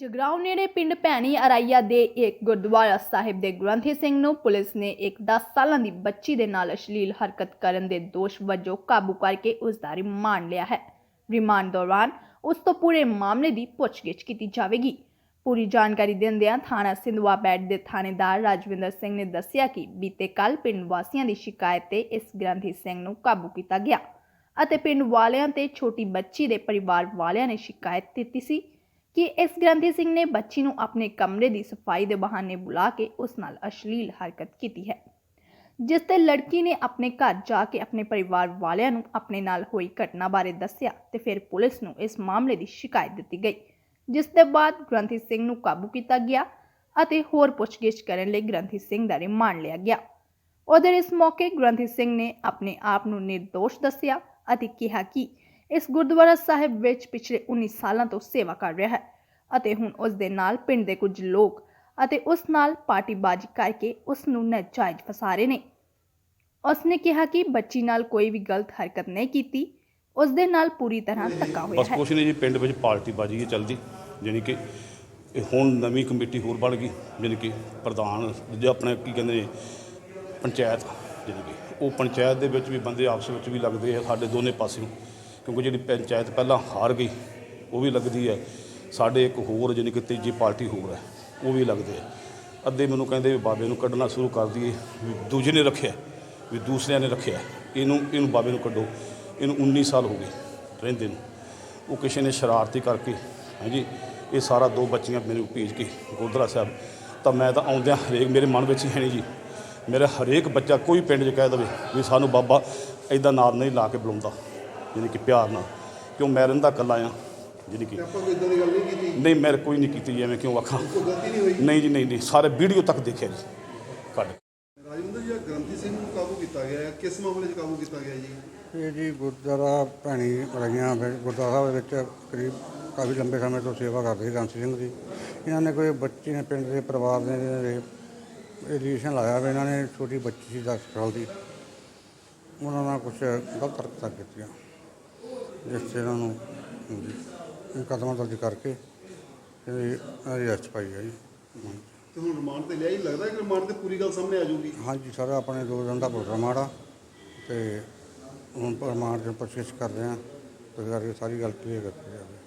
ਜਗਰਾਉਂ ਨੇੜੇ ਪਿੰਡ ਭੈਣੀ ਅਰਾਈਆ ਦੇ ਇੱਕ ਗੁਰਦੁਆਰਾ ਸਾਹਿਬ ਦੇ ਗ੍ਰੰਥੀ ਸਿੰਘ ਨੂੰ ਪੁਲਿਸ ਨੇ ਇੱਕ 10 ਸਾਲਾਂ ਦੀ ਬੱਚੀ ਦੇ ਨਾਲ ਅਸ਼ਲੀਲ ਹਰਕਤ ਕਰਨ ਦੇ ਦੋਸ਼ ਵਜੋਂ ਕਾਬੂ ਕਰਕੇ ਉਸ ਦਾ ਰਿਮਾਂਡ ਲਿਆ ਹੈ। ਰਿਮਾਂਡ ਦੌਰਾਨ ਉਸ ਤੋਂ ਪੂਰੇ ਮਾਮਲੇ ਦੀ ਪੁੱਛਗਿੱਛ ਕੀਤੀ ਜਾਵੇਗੀ। ਪੂਰੀ ਜਾਣਕਾਰੀ ਦਿੰਦਿਆਂ ਥਾਣਾ ਸਿੰਧਵਾ ਬੈਟ ਦੇ ਥਾਣੇਦਾਰ ਰਾਜਵਿੰਦਰ ਸਿੰਘ ਨੇ ਦੱਸਿਆ ਕਿ ਬੀਤੇ ਕੱਲ ਪਿੰਡ ਵਾਸੀਆਂ ਦੀ ਸ਼ਿਕਾਇਤ ਤੇ ਇਸ ਗ੍ਰੰਥੀ ਸਿੰਘ ਨੂੰ ਕਾਬੂ ਕੀਤਾ ਗਿਆ ਅਤੇ ਪਿੰਡ ਵਾਲਿਆਂ ਤੇ ਛੋਟੀ ਬੱਚੀ ਦੇ ਪਰਿਵਾਰ ਵਾਲਿਆਂ ਨੇ ਸ਼ਿਕਾਇਤ ਦਿੱਤੀ ਸੀ। ਕਿ ਇਸ ਗ੍ਰੰਥੀ ਸਿੰਘ ਨੇ ਬੱਚੀ ਨੂੰ ਆਪਣੇ ਕਮਰੇ ਦੀ ਸਫ਼ਾਈ ਦੇ ਬਹਾਨੇ ਬੁਲਾ ਕੇ ਉਸ ਨਾਲ ਅਸ਼ਲੀਲ ਹਰਕਤ ਕੀਤੀ ਹੈ, ਜਿਸ ਤੇ ਲੜਕੀ ਨੇ ਆਪਣੇ ਘਰ ਜਾ ਕੇ ਆਪਣੇ ਪਰਿਵਾਰ ਵਾਲਿਆਂ ਨੂੰ ਆਪਣੇ ਨਾਲ ਹੋਈ ਘਟਨਾ ਬਾਰੇ ਦੱਸਿਆ ਤੇ ਫਿਰ ਪੁਲਿਸ ਨੂੰ ਇਸ ਮਾਮਲੇ ਦੀ ਸ਼ਿਕਾਇਤ ਦਿੱਤੀ ਗਈ, ਜਿਸ ਦੇ ਬਾਅਦ ਗ੍ਰੰਥੀ ਸਿੰਘ ਨੂੰ ਕਾਬੂ ਕੀਤਾ ਗਿਆ ਅਤੇ ਹੋਰ ਪੁੱਛਗਿੱਛ ਕਰਨ ਲਈ ਗ੍ਰੰਥੀ ਸਿੰਘ ਦਾ ਰਿਮਾਂਡ ਲਿਆ ਗਿਆ। ਉਧਰ ਇਸ ਮੌਕੇ ਗ੍ਰੰਥੀ ਸਿੰਘ ਨੇ ਆਪਣੇ ਆਪ ਨੂੰ ਨਿਰਦੋਸ਼ ਦੱਸਿਆ ਅਤੇ ਕਿਹਾ ਕਿ ਇਸ ਗੁਰਦੁਆਰਾ ਸਾਹਿਬ ਵਿੱਚ ਪਿਛਲੇ 19 ਸਾਲਾਂ ਤੋਂ ਸੇਵਾ ਕਰ ਰਿਹਾ ਹੈ ਅਤੇ ਹੁਣ ਉਸ ਦੇ ਨਾਲ ਪਿੰਡ ਦੇ ਕੁਝ ਲੋਕ ਅਤੇ ਉਸ ਨਾਲ ਪਾਰਟੀਬਾਜ਼ੀ ਕਰਕੇ ਉਸ ਨੂੰ ਨਾਜਾਇਜ਼ ਫਸਾ ਰਹੇ ਨੇ। ਉਸ ਨੇ ਕਿਹਾ ਕਿ ਬੱਚੀ ਨਾਲ ਕੋਈ ਵੀ ਗਲਤ ਹਰਕਤ ਨਹੀਂ ਕੀਤੀ। ਉਸ ਦੇ ਨਾਲ ਪੂਰੀ ਤਰ੍ਹਾਂ ਧੱਕਾ ਹੋਇਆ ਬਸ ਹੈ। ਕੁਛ ਨਹੀਂ ਜੀ ਪਿੰਡ ਵਿੱਚ ਪਾਰਟੀ ਬਾਜੀ ਹੈ ਚੱਲਦੀ ਜਾਣੀ ਕਿ ਇਹ ਹੁਣ ਨਵੀਂ ਕਮੇਟੀ ਹੋਰ ਬਣ ਗਈ ਜਾਣੀ ਕਿ ਪ੍ਰਧਾਨ ਜੇ ਆਪਣੇ ਕੀ ਕਹਿੰਦੇ ਨੇ ਪੰਚਾਇਤ ਜਾਣੀ ਕਿ ਉਹ ਪੰਚਾਇਤ ਦੇ ਵਿੱਚ ਵੀ ਬੰਦੇ ਆਪਸ ਵਿੱਚ ਵੀ ਲੱਗਦੇ ਆ ਸਾਡੇ ਦੋਨੇ ਪਾਸਿਓਂ। ਕਿਉਂਕਿ ਜਿਹੜੀ ਪੰਚਾਇਤ ਪਹਿਲਾਂ ਹਾਰ ਗਈ, ਉਹ ਵੀ ਲੱਗਦੀ ਹੈ। ਸਾਡੇ ਇੱਕ ਹੋਰ ਜਿਹਨੇ ਕਿ ਤੀਜੀ ਪਾਰਟੀ ਹੋਰ ਹੈ, ਉਹ ਵੀ ਲੱਗਦੇ ਆ ਅੱਧੇ ਮੈਨੂੰ ਕਹਿੰਦੇ ਵੀ ਬਾਬੇ ਨੂੰ ਕੱਢਣਾ ਸ਼ੁਰੂ ਕਰ ਦਈਏ, ਵੀ ਦੂਜੇ ਨੇ ਰੱਖਿਆ, ਵੀ ਦੂਸਰਿਆਂ ਨੇ ਰੱਖਿਆ। ਇਹਨੂੰ ਇਹਨੂੰ ਬਾਬੇ ਨੂੰ ਕੱਢੋ। ਇਹਨੂੰ 19 ਸਾਲ ਹੋ ਗਏ ਰਹਿੰਦੇ ਨੂੰ। ਉਹ ਕਿਸੇ ਨੇ ਸ਼ਰਾਰਤੀ ਕਰਕੇ, ਹਾਂਜੀ, ਇਹ ਸਾਰਾ ਦੋ ਬੱਚੀਆਂ ਮੈਨੂੰ ਭੇਜ ਕੇ ਗੁਰਦੁਆਰਾ ਸਾਹਿਬ, ਤਾਂ ਮੈਂ ਤਾਂ ਆਉਂਦਿਆਂ ਹਰੇਕ ਮੇਰੇ ਮਨ ਵਿੱਚ ਹੀ ਹੈ ਨਹੀਂ ਜੀ। ਮੇਰਾ ਹਰੇਕ ਬੱਚਾ ਕੋਈ ਪਿੰਡ 'ਚ ਕਹਿ ਦਵੇ ਵੀ ਸਾਨੂੰ ਬਾਬਾ ਐਦਾਂ ਨਾਮ ਨਹੀਂ ਲਾ ਕੇ ਬੁਲਾਉਂਦਾ। ਯਾਨੀ ਕਿ ਪਿਆਰ ਨਾਲ। ਕਿਉਂ ਮੈਂ ਰਹਿੰਦਾ ਇਕੱਲਾ ਆ ਯਾਨੀ ਕਿ ਆਪਾਂ ਕੋਈ ਇਦਾਂ ਦੀ ਗੱਲ ਨਹੀਂ ਕੀਤੀ। ਨਹੀਂ ਮੈਂ ਕੋਈ ਨਹੀਂ ਕੀਤੀ ਐਵੇਂ ਕਿਉਂ ਆਖਾਂ। ਕੋਈ ਗਲਤੀ ਨਹੀਂ ਹੋਈ। ਨਹੀਂ ਜੀ ਨਹੀਂ ਨਹੀਂ ਸਾਰੇ ਵੀਡੀਓ ਤੱਕ ਦੇਖਿਆ ਜੀ। ਕੱਢ। ਰਾਜਿੰਦਰ ਜੀ ਗ੍ਰੰਥੀ ਸਿੰਘ ਨੂੰ ਕਾਬੂ ਕੀਤਾ ਗਿਆ ਹੈ? ਕਿਸ ਮਾਮਲੇ 'ਚ ਕਾਬੂ ਕੀਤਾ ਗਿਆ ਜੀ? ਇਹ ਜੀ ਗੁਰਦੁਆਰਾ ਭੈਣੀ ਰਹੀਆਂ ਫਿਰ ਗੁਰਦੁਆਰਾ ਸਾਹਿਬ ਦੇ ਵਿੱਚ ਕਰੀਬ ਕਾਫੀ ਲੰਬੇ ਸਮੇਂ ਤੋਂ ਸੇਵਾ ਕਰਦੇ ਸੀ ਗੰਸ ਸਿੰਘ ਜੀ ਇਹਨਾਂ ਨੇ ਕੋਈ ਬੱਚੇ ਨੇ ਪਿੰਡ ਦੇ ਪਰਿਵਾਰ ਦੇ ਨੇ ਰਿਲੇਸ਼ਨ ਲਾਇਆ ਵੀ ਇਹਨਾਂ ਨੇ ਛੋਟੀ ਬੱਚੀ ਸੀ 10 ਸਾਲ ਦੀ। ਉਹਨਾਂ ਨਾਲ ਕੁਝ ਗਲਤ ਹਰਕਤਾਂ ਕੀਤੀਆਂ। ਜਿਸ 'ਚ ਇਹਨਾਂ ਨੂੰ ਕਦਮਾਂ ਦਰਜ ਕਰਕੇ ਇਹਦੀ ਅਰੈਸਟ ਪਾਈ ਹੈ ਜੀ। ਤੇ ਹੁਣ ਰਿਮਾਂਡ ਤੇ ਲਿਆ ਹੀ ਲੱਗਦਾ ਕਿ ਰਿਮਾਂਡ ਤੇ ਪੂਰੀ ਗੱਲ ਸਾਹਮਣੇ ਆ ਜਾਊਗੀ? ਹਾਂਜੀ ਸਾਰਾ ਆਪਣੇ ਦੋ ਦਿਨ ਦਾ ਪ੍ਰੋਗਰਾਮ ਆੜਾ ਤੇ ਹੁਣ ਪ੍ਰਮਾਣ ਦੇ ਪੁੱਛਗਿੱਛ ਕਰਦੇ ਹਾਂ। ਤੇ ਕਰਕੇ ਸਾਰੀ ਗੱਲ ਕਲੀਅਰ ਕੀਤੀ ਜਾਵੇ